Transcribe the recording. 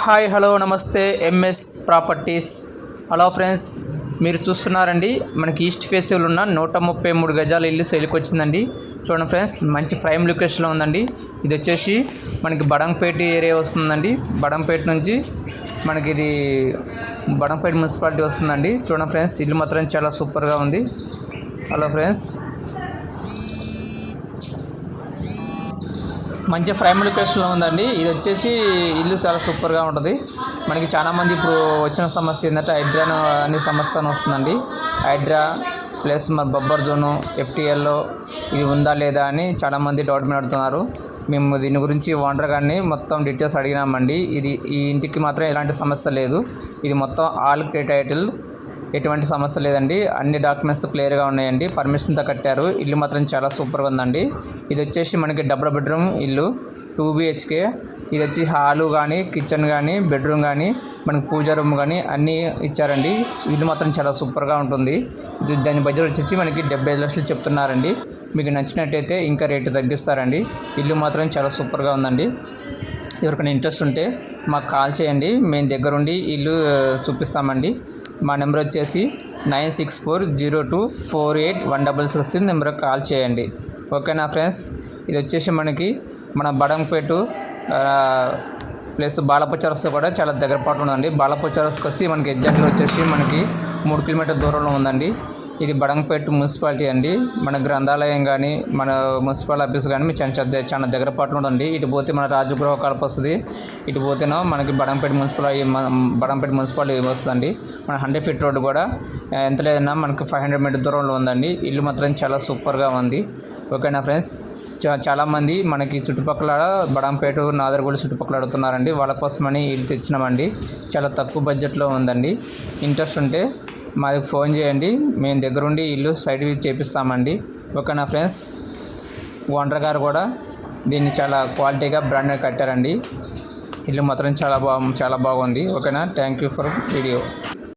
Hi hello నమస్తే MS properties. Hello friends మీరు చూస్తున్నారండి మనకి ఈస్ట్ ఫేస్లో ఉన్న నూట ముప్పై మూడు గజాల ఇల్లు సేల్కి వచ్చిందండి. చూడండి ఫ్రెండ్స్ మంచి ప్రైమ్ లొకేషన్లో ఉందండి. ఇది వచ్చేసి మనకి బడంపేట ఏరియా వస్తుందండి. బడంపేట నుంచి మనకి ఇది బడంపేట మున్సిపాలిటీ వస్తుందండి. చూడండి ఫ్రెండ్స్ ఇల్లు మాత్రం చాలా సూపర్గా ఉంది. Hello friends. మంచి ప్రైమ్ లొకేషన్లో ఉందండి. ఇది వచ్చేసి ఇల్లు చాలా సూపర్గా ఉంటుంది. మనకి చాలామంది ఇప్పుడు వచ్చిన సమస్య ఏంటంటే హైడ్రా అనే సమస్య అని వస్తుందండి. హైడ్రా ప్లస్ మరి బొబ్బర్ జోను ఎఫ్టీఎల్లో ఇది ఉందా లేదా అని చాలామంది డౌట్ మీద అడుగుతున్నారు. మేము దీని గురించి ఓనర్ గారిని మొత్తం డీటెయిల్స్ అడిగినామండి. ఇది ఈ ఇంటికి మాత్రం ఎలాంటి సమస్య లేదు. ఇది మొత్తం ఆల్ టైటిల్ ఎటువంటి సమస్య లేదండి. అన్ని డాక్యుమెంట్స్ క్లియర్గా ఉన్నాయండి. పర్మిషన్తో కట్టారు. ఇల్లు మాత్రం చాలా సూపర్గా ఉందండి. ఇది వచ్చేసి మనకి డబుల్ బెడ్రూమ్ ఇల్లు. Two BHK. ఇది వచ్చి హాలు కానీ కిచెన్ కానీ బెడ్రూమ్ కానీ మనకి పూజా రూమ్ కానీ అన్నీ ఇచ్చారండి. ఇల్లు మాత్రం చాలా సూపర్గా ఉంటుంది. ఇది దాని బడ్జెట్ వచ్చేసి మనకి డెబ్బై లక్షలు చెప్తున్నారండి. మీకు నచ్చినట్టయితే ఇంకా రేటు తగ్గిస్తారండి. ఇల్లు మాత్రం చాలా సూపర్గా ఉందండి. ఎవరికైనా ఇంట్రెస్ట్ ఉంటే మాకు కాల్ చేయండి. మేము దగ్గరుండి ఇల్లు చూపిస్తామండి. మా నెంబర్ వచ్చేసి nine six four zero two four eight one double six నెంబర్కి కాల్ చేయండి. ఓకేనా ఫ్రెండ్స్? ఇది వచ్చేసి మనకి మన బడంపేటు ప్లస్ బాలపచరస్ కూడా చాలా దగ్గర పాటు ఉందండి. బాలపచరస్కి వచ్చి మనకి ఎగ్జాక్ట్గా వచ్చేసి మనకి మూడు కిలోమీటర్ దూరంలో ఉందండి. ఇది బడంగపేట మున్సిపాలిటీ అండి. మన గ్రంథాలయం కానీ మన మున్సిపల్ ఆఫీస్ కానీ మీ చాలా చాలా- దగ్గర పాటు ఉండండి. ఇటు పోతే మన రాజగృహ కలప వస్తుంది. ఇటు పోతేనో మనకి బడంపేట మున్సిపల్ బడంపేట మున్సిపాలిటీ వస్తుందండి. మన హండ్రెడ్ ఫీట్ రోడ్డు కూడా ఎంత లేదన్నా మనకి ఫైవ్ హండ్రెడ్ మీటర్ దూరంలో ఉందండి. ఇల్లు మాత్రం చాలా సూపర్గా ఉంది. ఓకేనా ఫ్రెండ్స్? చా- చాలామంది మనకి చుట్టుపక్కల బడంపేట నాదరగూడ చుట్టుపక్కల అడుగుతున్నారండి. వాళ్ళ కోసమని ఇల్లు తెచ్చినామండి. చాలా తక్కువ బడ్జెట్లో ఉందండి. ఇంట్రెస్ట్ ఉంటే మాకు ఫోన్ చేయండి. మేము దగ్గరుండి ఇల్లు సైట్ విజిట్ చేపిస్తామండి. ఓకేనా ఫ్రెండ్స్? ఓనర్ గారు కూడా దీన్ని చాలా క్వాలిటీగా బ్రాండెడ్ కట్టారండి. ఇల్లు మాత్రం చాలా బాగు చాలా బాగుంది. ఓకేనా? Thank you for video.